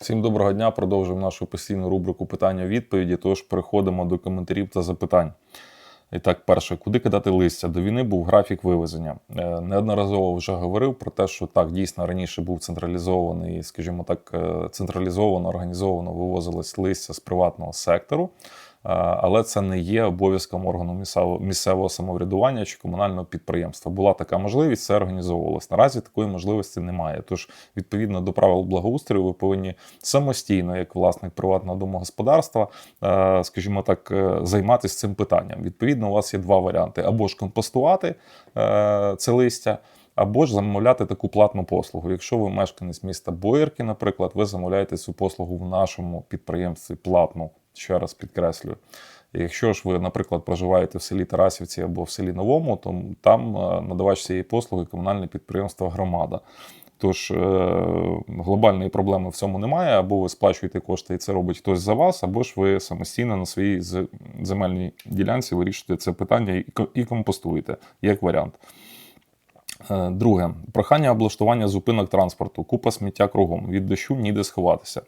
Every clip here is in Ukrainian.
Всім доброго дня. Продовжуємо нашу постійну рубрику питання-відповіді. Тож переходимо до коментарів та запитань. І так, перше, куди кидати листя? До війни був графік вивезення. Е, Неодноразово вже говорив про те, що так дійсно раніше був централізований, скажімо так, е, централізовано, організовано вивозилось листя з приватного сектору. Але це не є обов'язком органу місцевого, самоврядування чи комунального підприємства. Була така можливість, це організовувалось. Наразі такої можливості немає. Тож, відповідно до правил благоустрою, ви повинні самостійно, як власник приватного домогосподарства, е, скажімо так, е, займатися цим питанням. Відповідно, у вас є два варіанти: або ж компостувати е, це листя. Або ж замовляти таку платну послугу. Якщо ви мешканець міста Боярки, наприклад, ви замовляєте цю послугу в нашому підприємстві платну, ще раз підкреслюю. Якщо ж ви, наприклад, проживаєте в селі Тарасівці або в селі Новому, то там е, надавач цієї послуги комунальне підприємство Громада. Тож е, глобальної проблеми в цьому немає, або ви сплачуєте кошти, і це робить хтось за вас, або ж ви самостійно на своїй земельній ділянці вирішуєте це питання і компостуєте як варіант. Е, Друге, прохання облаштування зупинок транспорту, купа сміття кругом. Від дощу ніде сховатися.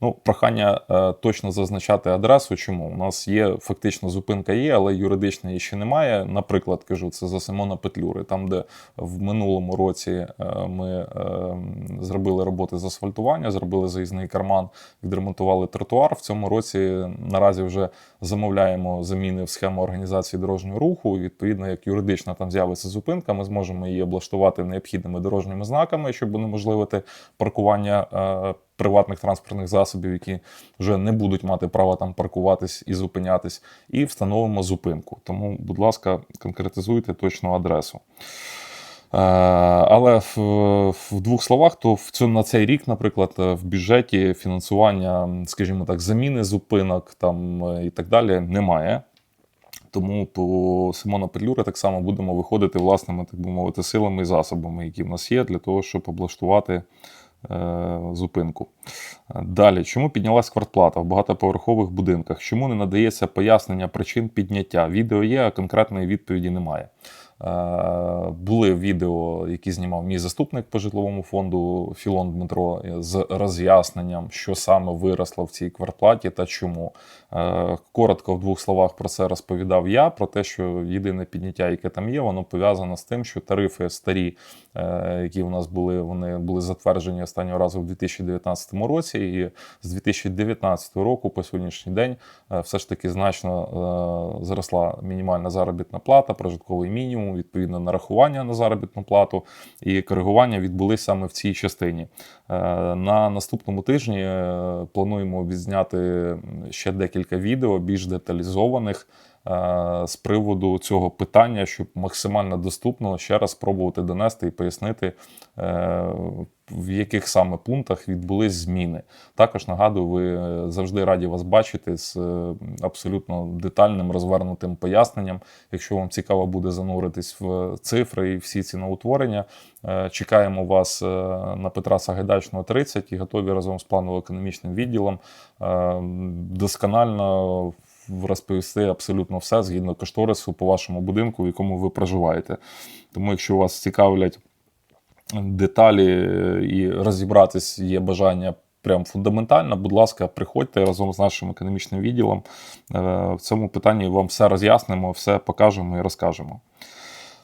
Ну, прохання е, точно зазначати адресу. Чому? У нас є фактично зупинка є, але юридично її ще немає. Наприклад, кажу, це за Симона Петлюри, там, де в минулому році е, ми е, зробили роботи з асфальтування, зробили заїзний карман, відремонтували тротуар. В цьому році наразі вже замовляємо заміни в схему організації дорожнього руху. Відповідно, як юридично там з'явиться зупинка, ми зможемо її облаштувати необхідними дорожніми знаками, щоб унеможливити паркування е, приватних транспортних засобів, які вже не будуть мати права там паркуватись і зупинятись, і встановимо зупинку. Тому, будь ласка, конкретизуйте точну адресу. Е, Але в, в двох словах, то в цьому на цей рік, наприклад, в бюджеті фінансування, скажімо так, заміни зупинок там е, і так далі немає. Тому по Симона Петлюри так само будемо виходити власними, так би мовити, силами і засобами, які в нас є, для того, щоб облаштувати е, зупинку. Далі, чому піднялась квартплата в багатоповерхових будинках? Чому не надається пояснення причин підняття? Відео є, а конкретної відповіді немає. Е, Були відео, які знімав мій заступник по житловому фонду Філон Дмитро е, з роз'ясненням, що саме виросло в цій квартплаті та чому. Е, Коротко в двох словах про це розповідав я. Про те, що єдине підняття, яке там є, воно пов'язано з тим, що тарифи старі, які у нас були, вони були затверджені останнього разу в 2019 році. І з 2019 року по сьогоднішній день все ж таки значно зросла мінімальна заробітна плата, прожитковий мінімум, відповідно нарахування на заробітну плату і коригування відбулись саме в цій частині. Е, На наступному тижні е, плануємо відзняти ще декілька відео більш деталізованих з приводу цього питання, щоб максимально доступно ще раз спробувати донести і пояснити, е, в яких саме пунктах відбулись зміни. Також нагадую, ви е, завжди раді вас бачити з е, абсолютно детальним розвернутим поясненням. Якщо вам цікаво буде зануритись в цифри і всі ці новотворення, е, чекаємо вас е, на Петра Сагайдачного 30 і готові разом з планово-економічним відділом е, досконально розповісти абсолютно все згідно кошторису по вашому будинку, в якому ви проживаєте. Тому, якщо вас цікавлять деталі е, і розібратись є бажання прям фундаментально, будь ласка, приходьте разом з нашим економічним відділом. Е, В цьому питанні вам все роз'яснимо, все покажемо і розкажемо.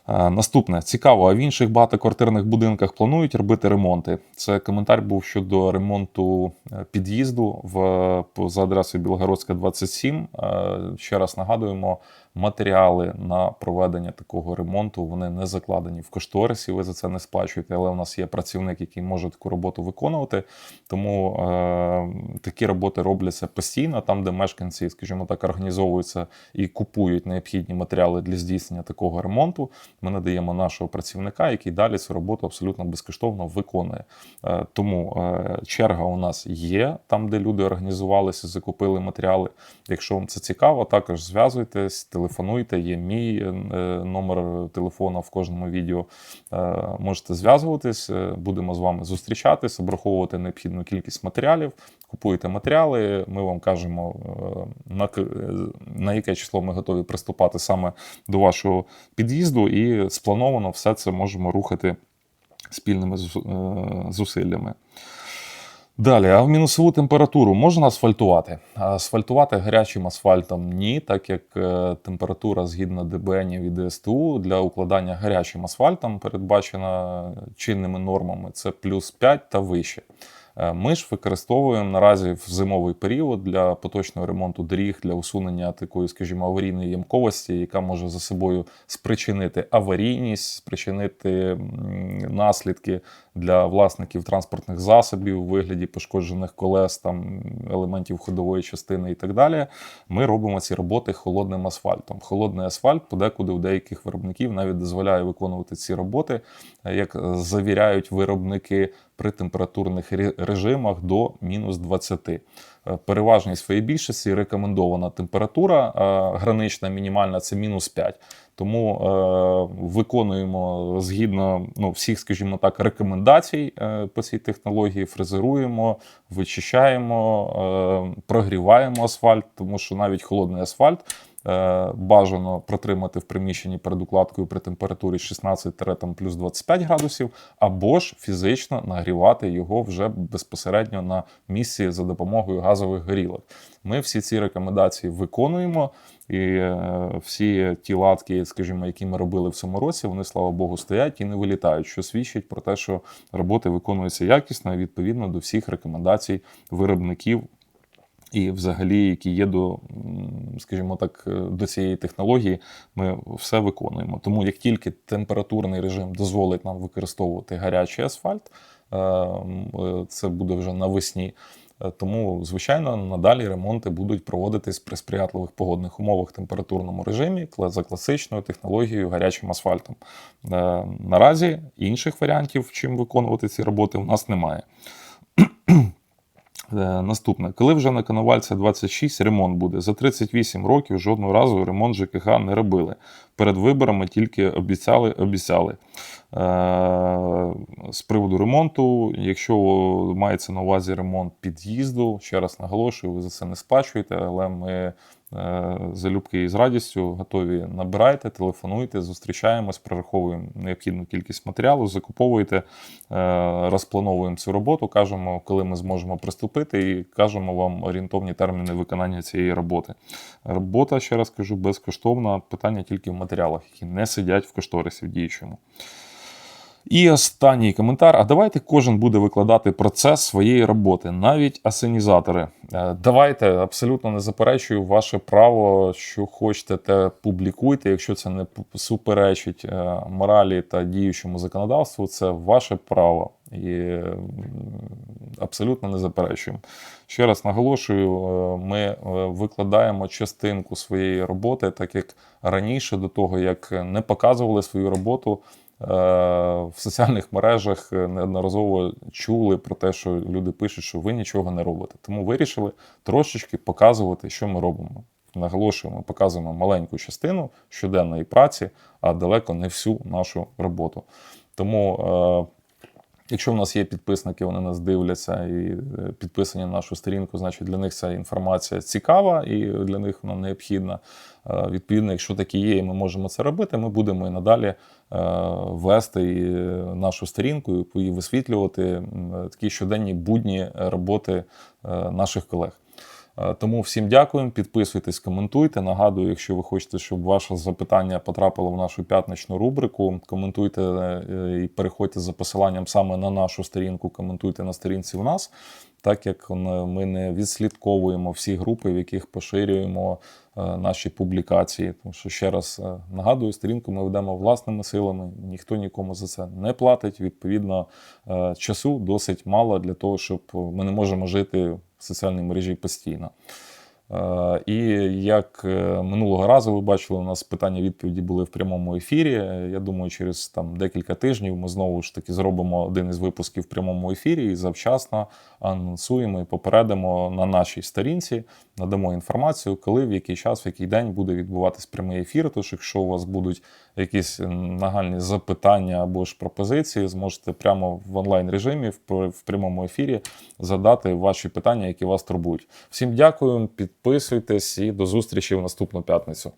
Е, Наступне цікаво, а в інших багатоквартирних будинках планують робити ремонти. Це коментар був щодо ремонту е, під'їзду в за адресою Білогородська 27. Е, Ще раз нагадуємо, матеріали на проведення такого ремонту вони не закладені в кошторисі. Ви за це не сплачуєте, але у нас є працівник, який може таку роботу виконувати. Тому е, такі роботи робляться постійно, там, де мешканці, скажімо так, організовуються і купують необхідні матеріали для здійснення такого ремонту. Ми надаємо нашого працівника, який далі цю роботу абсолютно безкоштовно виконує. Е, Тому е, черга у нас є там, де люди організувалися, закупили матеріали. Якщо вам це цікаво, також зв'язуйтесь, телефонуйте. Є мій е, номер телефону в кожному відео. Е, Можете зв'язуватись, е, будемо з вами зустрічатись, обраховувати необхідну кількість матеріалів. Купуєте матеріали, ми вам кажемо, е, на, е, на яке число ми готові приступати саме до вашого під'їзду, і сплановано все це можемо рухати спільними зу- е, зусиллями. Далі, а в мінусову температуру можна асфальтувати? Асфальтувати гарячим асфальтом ні, так як е, температура згідно ДБН і ДСТУ для укладання гарячим асфальтом передбачена чинними нормами це плюс 5 та вище. Е, Ми ж використовуємо наразі в зимовий період для поточного ремонту доріг для усунення такої, скажімо, аварійної ямковості, яка може за собою спричинити аварійність, спричинити наслідки для власників транспортних засобів у вигляді пошкоджених колес, там елементів ходової частини і так далі. Ми робимо ці роботи холодним асфальтом. Холодний асфальт подекуди у деяких виробників навіть дозволяє виконувати ці роботи, е, як е, завіряють виробники при температурних режимах до мінус 20. Е, Переважній своїй більшості рекомендована температура е, гранична, мінімальна це мінус 5. Тому е, виконуємо згідно ну, всіх, скажімо так, рекомендацій е, по цій технології, фрезеруємо, вичищаємо, е, прогріваємо асфальт, тому що навіть холодний асфальт бажано протримати в приміщенні перед укладкою при температурі 16 там, плюс 25 градусів, або ж фізично нагрівати його вже безпосередньо на місці за допомогою газових горілок. Ми всі ці рекомендації виконуємо. І е, всі ті латки, скажімо, які ми робили в цьому році, вони, слава Богу, стоять і не вилітають, що свідчить про те, що роботи виконуються якісно і відповідно до всіх рекомендацій виробників. І, взагалі, які є до, скажімо так, е, до цієї технології, ми все виконуємо. Тому як тільки температурний режим дозволить нам використовувати гарячий асфальт, е, е, це буде вже навесні. Тому, звичайно, надалі ремонти будуть проводитись при сприятливих погодних умовах в температурному режимі за класичною технологією гарячим асфальтом. Наразі інших варіантів, чим виконувати ці роботи, у нас немає. Е, Наступне, коли вже на Коновальця 26 ремонт буде. За 38 років жодного разу ремонт ЖКХ не робили. Перед виборами тільки обіцяли, обіцяли. Е, З приводу ремонту, якщо мається на увазі ремонт під'їзду, ще раз наголошую, ви за це не сплачуєте, але ми залюбки і з радістю готові набирайте, телефонуйте, зустрічаємось, прораховуємо необхідну кількість матеріалу, закуповуєте, е, розплановуємо цю роботу, кажемо, коли ми зможемо приступити, і кажемо вам орієнтовні терміни виконання цієї роботи. Робота, ще раз кажу, безкоштовна. Питання тільки в матеріалах, які не сидять в кошторисі в діючому. І останній коментар. А давайте кожен буде викладати процес своєї роботи, навіть асенізатори. Е, Давайте абсолютно не заперечую ваше право, що хочете, те публікуйте. Якщо це не суперечить е, моралі та діючому законодавству, це ваше право. І абсолютно не заперечуємо. Ще раз наголошую, е, ми викладаємо частинку своєї роботи, так як раніше до того, як не показували свою роботу. Е, В соціальних мережах е, неодноразово чули про те, що люди пишуть, що ви нічого не робите. Тому вирішили трошечки показувати, що ми робимо. Наголошуємо, показуємо маленьку частину щоденної праці, а далеко не всю нашу роботу. Тому е, Якщо в нас є підписники, вони нас дивляться і е, підписані на нашу сторінку, значить для них ця інформація цікава і для них вона необхідна. Е, Відповідно, якщо такі є, і ми можемо це робити, ми будемо і надалі е, вести нашу сторінку і висвітлювати такі щоденні будні роботи наших колег. Е, Тому всім дякуємо, підписуйтесь, коментуйте. Нагадую, якщо ви хочете, щоб ваше запитання потрапило в нашу п'ятничну рубрику, коментуйте е, і переходьте за посиланням саме на нашу сторінку, коментуйте на сторінці у нас, так як ми не відслідковуємо всі групи, в яких поширюємо е, наші публікації. Тому що ще раз нагадую, сторінку ми ведемо власними силами, ніхто нікому за це не платить. Відповідно, часу досить мало для того, щоб ми не можемо жити в соціальній мережі постійно. Е, І як е, минулого разу ви бачили, у нас питання відповіді були в прямому ефірі. Я думаю, через там декілька тижнів ми знову ж таки зробимо один із випусків в прямому ефірі і завчасно анонсуємо і попередимо на нашій сторінці, надамо інформацію, коли, в який час, в який день буде відбуватись прямий ефір. Тож, якщо у вас будуть якісь нагальні запитання або ж пропозиції, зможете прямо в онлайн режимі в прямому ефірі задати ваші питання, які вас турбують. Всім дякую, підписуйтесь і до зустрічі в наступну п'ятницю.